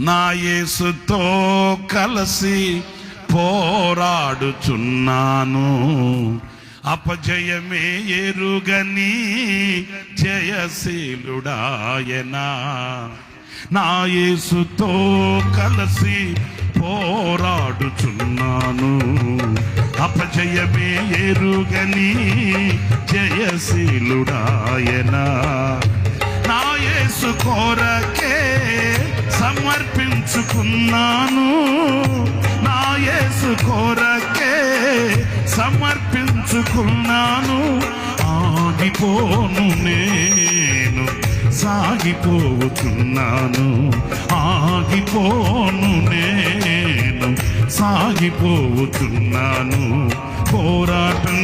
నా యేసుతో కలిసి పోరాడుచున్నాను. అపజయమే ఎరుగని జయశీలుడాయనా. నా యేసుతో కలిసి పోరాడుచున్నాను. అపజయమే ఎరుగని జయశీలుడాయనా. సమర్పించుకున్నాను. నా యేసు కోరకే సమర్పించుకున్నాను. ఆగిపోను నేను సాగిపోతున్నాను. ఆగిపోను నేను సాగిపోతున్నాను. పోరాటం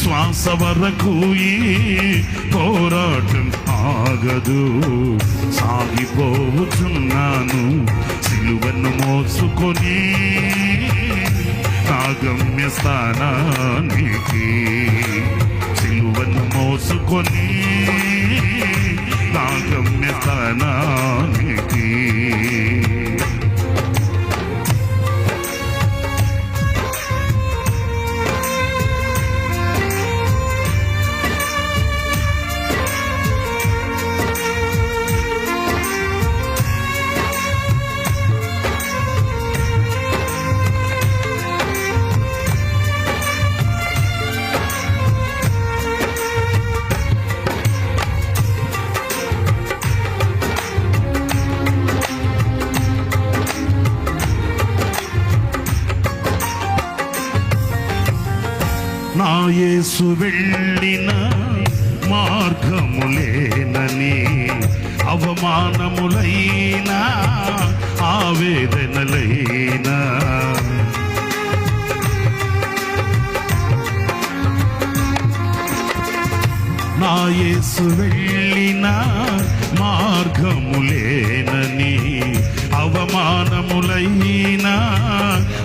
శ్వాస వరకు ఈ పోరాటం ఆగదు. సాగిపోతున్నాను సిలువను మోసుకొని నా గమ్య స్థానానికి సిలువను మోసుకొని నా గమ్య స్థానానికి యేసు వెళ్ళిన మార్గములేనని అవమానములైన ఆవేదనలైనా. నా యేసు వెళ్ళిన మార్గములేనని అవమానములైన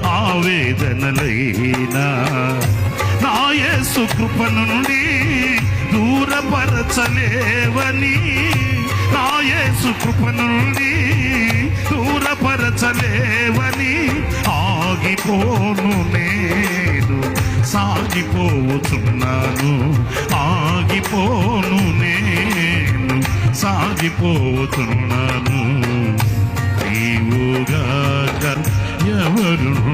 ఆవేదనలైనా. యేసు కృపను నుండి దూరపరచలేవని. నా యేసు కృపను నుండి దూరపరచలేవని. ఆగిపోను నేను సాగిపోతున్నాను. ఆగిపోను నేను సాగిపోతున్నాను. నీవుగాక ఎవరు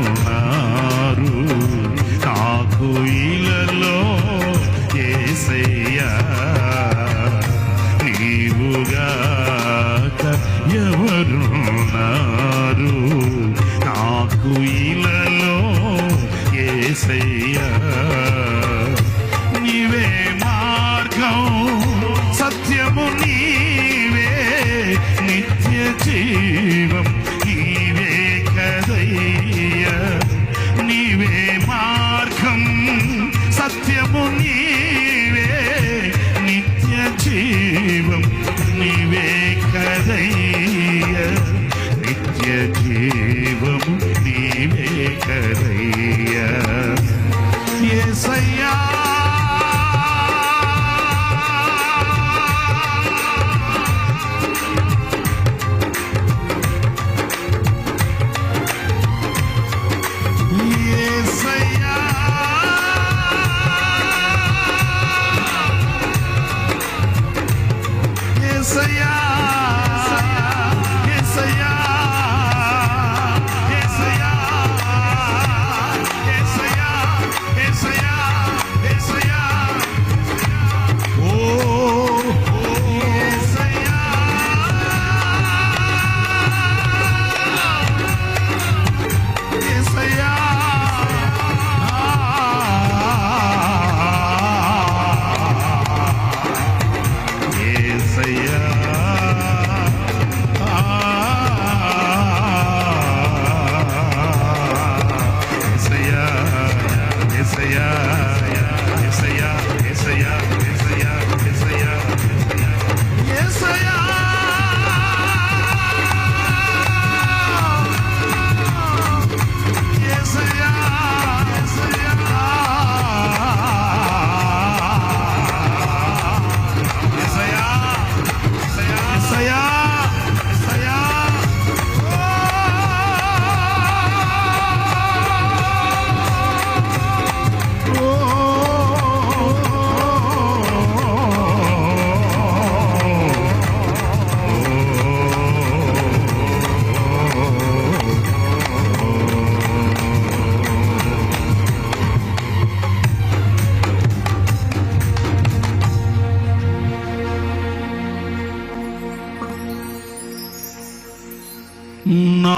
ఎవరున్నారు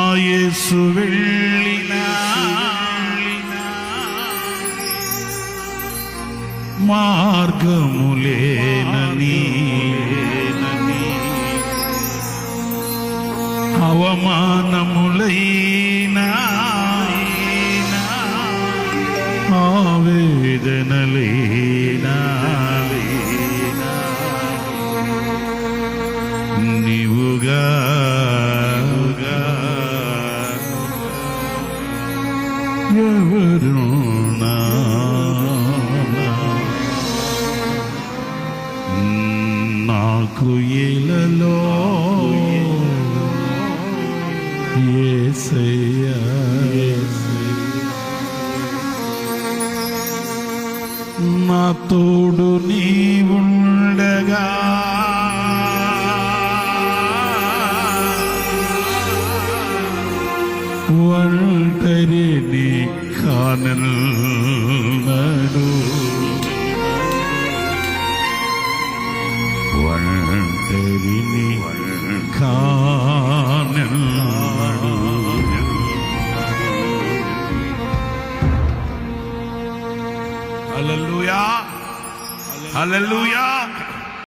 యేసు వెళ్ళినా. మార్గములేనని అవమానములైనా. ఆవేదనలేనా. ఎవరు నాకు ఇలలో ఏసయ్యా నా తోడు నీ വൾതരി നീ കാനൽ നടൂ വൾതരി നീ കാനൽ Hallelujah! Hallelujah!